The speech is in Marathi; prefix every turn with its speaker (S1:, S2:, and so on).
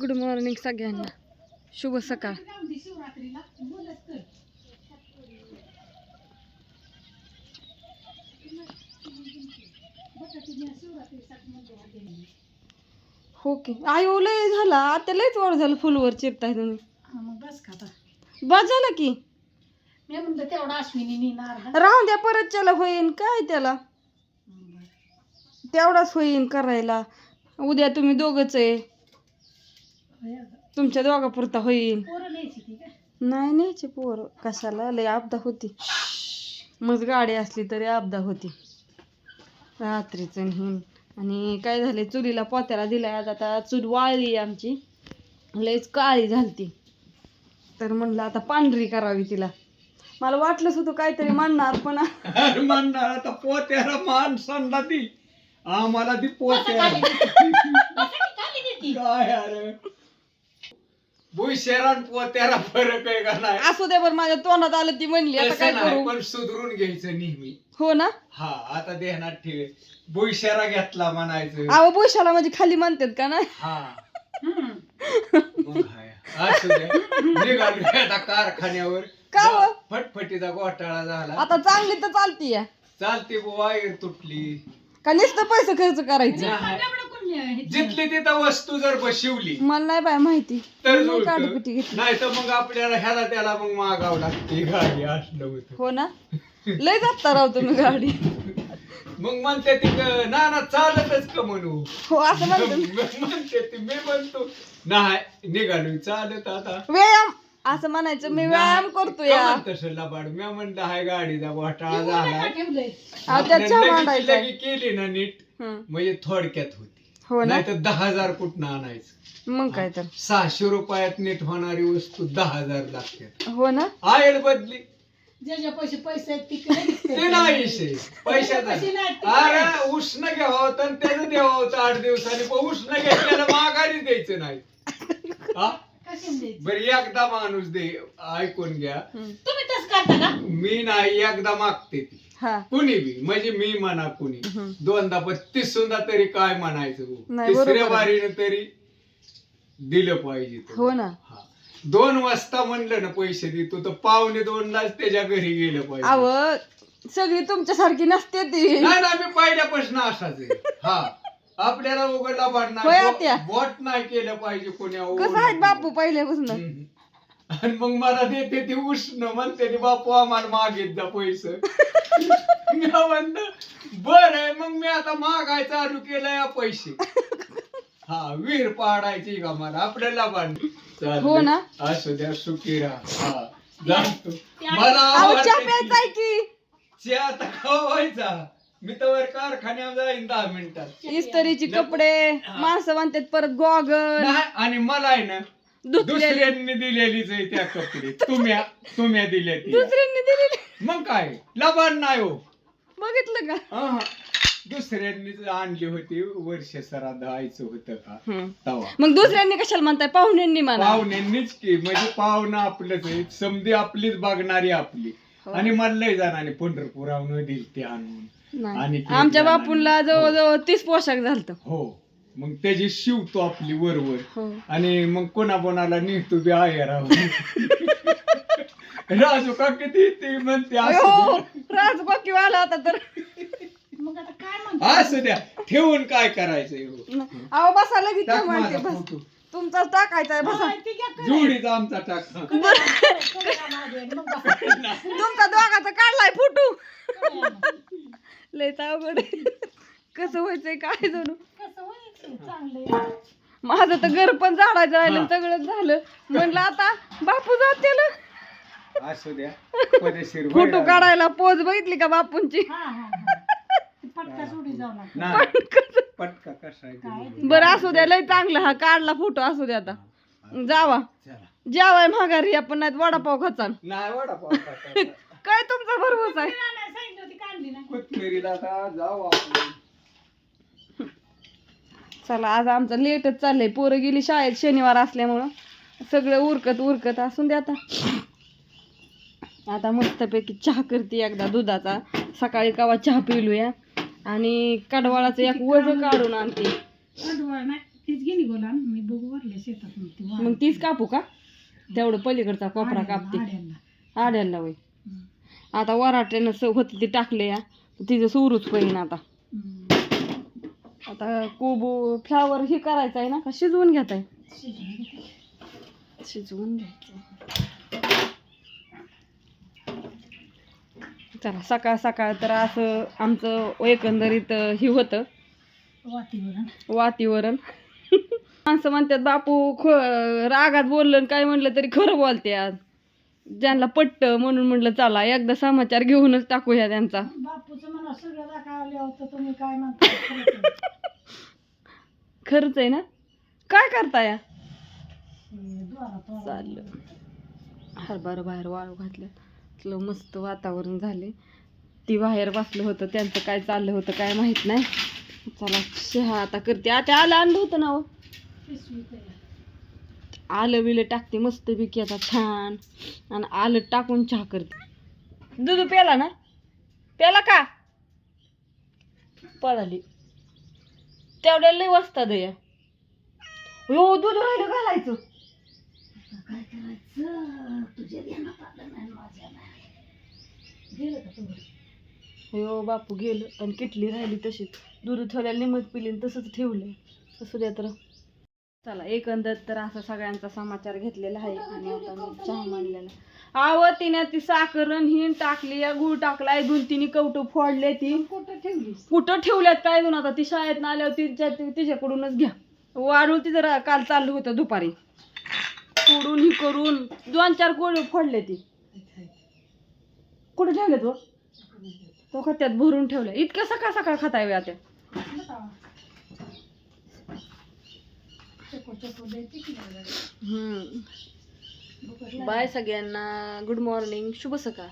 S1: गुड मॉर्निंग सगळ्यांना. शुभ सकाळ. हो की आई लय झाला. आता लयच वर झालं फुलवर चिरताय तुम्ही.
S2: मग बस का आता?
S1: बस झालं की.
S2: मी म्हणलं तेवढा अश्विनी नेणार ना.
S1: राहून द्या परत त्याला होईन. काय त्याला? तेवढाच होईन करायला. उद्या तुम्ही दोघच आहे. तुमच्या दोघापुरता होईल.
S2: पोरं न्यायची ती काय
S1: नाही न्यायची पोर. कशाला? लय आपदा होती. मग गाडी असली तरी आपदा होती. रात्रीच हिन आणि काय झाले चुलीला पोत्याला दिलाय. आज आता चूल वाळली आमची. लयच काळी झालती. तर म्हणलं आता पांढरी करावी तिला. मला वाटलंच होतं काहीतरी म्हणणार पण
S3: अरे म्हणणार आता पोत्याला माणसांना दी. आम्हाला दी पोत्याला. काय अरे? भुशेरान पोत्याला फरक आहे का नाही?
S1: असू दे बरं माझ्या तोंडात आलं ती म्हणली आता काय
S3: तसं नाही
S1: करू?
S3: पण सुधरून घ्यायचं नेहमी.
S1: हो ना?
S3: हा आता देहनात ठेवे. भुशेरा घेतला म्हणायचं.
S1: अहो बुशाला म्हणजे खाली म्हणतात का ना
S3: हा. मग हाय. असू दे. निघालो आता कारखान्यावर.
S1: का हो?
S3: फटफटीचा घोटाळा झाला.
S1: आता चांगली तर चालती या
S3: चालते वायर तुटली.
S1: का नुसतं पैसे खर्च करायचं?
S3: नाही. जिथली तिथं वस्तू जर बशिवली
S1: मला नाही बाय माहिती.
S3: तर
S1: मी काढीपिटी घेतली.
S3: नाही तर मग आपल्याला ह्याला त्याला मग मागावं लागते गाडी असलं होतं.
S1: हो ना? लय जाता राव तुम्ही गाडी.
S3: मग म्हणते ती क- ना ना चालतच का म्हणू?
S1: हो असं म्हणतो मी.
S3: मग म्हणते ती मी म्हणतो नाही निघालो चालत आता.
S1: व्यायाम असं म्हणायचं मी व्यायाम करतो या.
S3: का म्हणतं तसं लबाड? मी म्हणलं हाय गाडीचा घोटाळा झाला.
S2: ठेवलंय?
S1: अहो, त्यात चहा
S3: लगेच-
S1: मांडायचा
S3: लगे केली ना नीट. म्हणजे थोडक्यात होती.
S1: हो ना?
S3: नाही तर दहा हजार कुठनं आणायचं?
S1: मग काय तर.
S3: सहाशे रुपयात नीट होणारी वस्तू दहा हजार लागतात.
S1: हो ना?
S3: आयल बदली.
S2: ज्याच्या पैसे पैसे आहेत तिकडे.
S3: ते नाही विषय. पैशाचा. अरे उष्ण घ्यावं होतं आणि त्याचं द्यावं होतं आठ दिवसांनी पण उष्ण घेतल्याला माघारी द्यायचं नाही. हा? बरं एकदा माणूस दे ऐकून घ्या.
S2: तुम्ही तसं करता का?
S3: मी नाही एकदा मागते ती.
S1: हा
S3: कुणी बी म्हणजे मी म्हणा कुणी. दोनदा पण तिसुंदा तरी काय म्हणायचं हो?
S1: नाही, बरोबर
S3: तिसऱ्या
S1: आहे.
S3: बारीनं तरी दिलं पाहिजे तो.
S1: हो ना
S3: हा. दोन वाजता म्हणलं ना पैसे दे तू तर पावणे दोनलाच त्याच्या घरी गेलं पाहिजे
S1: अव सगळी तुमच्यासारखी नसते ती
S3: नाही ना मी पहिल्यापासून असाच आहे हा आपल्याला उघडला
S1: होय.
S3: वोट नाही केलं पाहिजे कोणी
S1: कसं आहेत बापू पहिल्यापासून
S3: हम्म. आणि मग मला देते ती उष्ण म्हणते ती बापू आम्हाला मागेत जा पैसे. मी म्हणलं बर आहे मग मी आता मागाय चालू केलं या पैसे. हा विहीर पाडायची का मला? आपल्याला पण.
S1: हो ना?
S3: असू द्या सुखी राहा. हा जाणतो मला
S1: अहो चहा
S3: आवडते
S1: प्यायचा आहे
S3: की-
S1: की
S3: चहा आता खवायचा. मी तर कारखान्यात जाईन दहा मिनिटात.
S1: इस्त्रीचे कपडे माणसं म्हणतात परत गॉगल.
S3: नाही, आणि मला आहे ना दुसऱ्यांनी दिलेलीच आहे त्या कपडे. तुम्ही तुम्ही दिले ती
S1: दुसऱ्यांनी दिलेले.
S3: मग काय? लबाड नाही हो.
S1: बघितलं का?
S3: अहं. दुसऱ्यांनीच आणली होती वर्ष श्राद्ध आईचं होतं का. तवा.
S1: मग दुसऱ्यांनी कशाला म्हणताय? पाहुण्यांनी म्हणा.
S3: पाहुण्यांनीच की म्हणजे पाहुणं आपलंच आहे. समधी आपलीच बघणारी आपली.
S1: हो.
S3: आणि मला लय जणांनी पंढरपुरावून दिली ते आणून.
S1: नाही.
S3: आणि ते
S1: आमच्या
S3: जणांनी-
S1: बापूंला जवळजवळ तीस पोशाख झालत.
S3: हो. मग त्याची शिवतो आपली वरवर
S1: हो
S3: आणि मग कोणा कोणाला निघतो बी आहे राहू राजू का किती ती म्हणते असू
S1: हो
S3: द्या.
S1: राज बाकी वाला आता तर
S2: मग आता काय म्हणतो
S3: असू द्या ठेवून काय करायचंय हो
S1: अहो बसा लगेच
S3: टाक
S1: म्हणते
S3: माझा
S1: बस
S3: फोटो
S1: तुमचा टाकायचा आहे बसा
S2: करा.
S3: जोडीचा आमचा टाक
S2: मग बसा.
S1: तुमचा दोघाचा काढलाय फोटो
S2: मग.
S1: लय अवघड आहे. कसं व्हायचंय काय जणू
S2: कसं?
S1: माझं तर घर पण झाडायचं राहिलं
S3: हा.
S1: सगळं झालं. म्हणलं आता बापू जाते
S3: असू द्या. पदेशीर
S1: फोटो काढायला पोज बघितली का बापूंची?
S2: हा, हा, हा. ती पटका सोडी जाऊ नका.
S3: नाही. पटका कसा आहे
S2: काय
S3: ते?
S2: ते?
S1: बरं असू द्या लय चांगला. हा काढला फोटो असू द्या आता. जावा.
S3: चला.
S1: जेवाय माघारी आपण नाही वडापाव खचान
S3: नाही वडापाव.
S1: काय तुमचा भरवस आहे?
S2: नाही, सांगितलं होती, काढली नाही.
S3: कोथिंबिरीला आता? जाऊ आपण.
S1: चला आज आमचं लेटच चाललंय. पोरं गेली शाळेत शनिवार असल्यामुळं. सगळं उरकत उरकत असून द्या आता. आता मस्तपैकी चहा करते एकदा दुधाचा. सकाळी कवा चहा पिलूया. आणि कडवाळाचं एक वज काढून आणते.
S2: मग
S1: तीच कापू का? तेवढं पलीकडचा कोपरा कापते.
S2: आड्याला.
S1: आड्याला वय. आता वराट्यानं होती ती टाकले या. तिचं सुरूच पहिन आता. आता कोबू फ्लावर हे करायचं आहे ना का? शिजवून घेत आहे.
S2: शिजवून
S1: घ्यायचं. चला सकाळ सकाळ तर असं आमचं एकंदरीत हे होतं.
S2: वातीवरण.
S1: वातीवरण. माणसं म्हणतात बापू ख रागात बोललं काय म्हणलं तरी खरं बोलते आज ज्यांना पट्ट म्हणून म्हणलं चला एकदा समाचार घेऊनच टाकूया त्यांचा.
S2: खरंच आहे.
S1: ना? काय
S2: द्वारात वारा.
S1: चाललं. हरभरा बाहेर वाळू घातलं इथलं मस्त वातावरण झाले ती बाहेर बसलं होतं त्यांचं काय चाललं होतं काय माहीत नाही. चला चहा आता करते. आता आलं आणलं होतं ना हो. आलं बिलं टाकते मस्तपैकी आता छान. आणि आलं टाकून चहा करते. दूध प्याला ना? प्याला का? पळाली. तेवढ्या लय वाजता दया हो दूध राहिलं घालायचं.
S2: काय करायचं? तुझ्या ध्यानात आलं नाही माझ्या नाही. गेलं का
S1: हो बापू गेलं. आणि किटली राहिली तशीच. दूध ठेवल्याला निमत पिली तसंच ठेवलं असू द्या तर. चला एकंदर तर असा सगळ्यांचा समाचार घेतलेला आहे आणि आता मी चहा मांडलेला. आव तिने ती साखर हिन टाकली या गुळ टाकलाय दोन तिने कवटं फोडले ती.
S2: कुठं ठेवली
S1: कुठं ठेवल्यात काय दोन आता? ती शाळेत आल्यावर तिच्या तिच्याकडूनच घ्या. वाढू ती जरा काल चाललं होतं दुपारी. फोडून ही करून दोन चार गोळ फोडले ती. कुठं ठेवले तो तो खत्यात भरून ठेवलं इतक्या सकाळ सकाळ खाताय आता
S2: चको चको द्यायची की नाही?
S1: हम्म
S2: भुकत
S1: बाय सगळ्यांना. गुड मॉर्निंग शुभ सकाळ.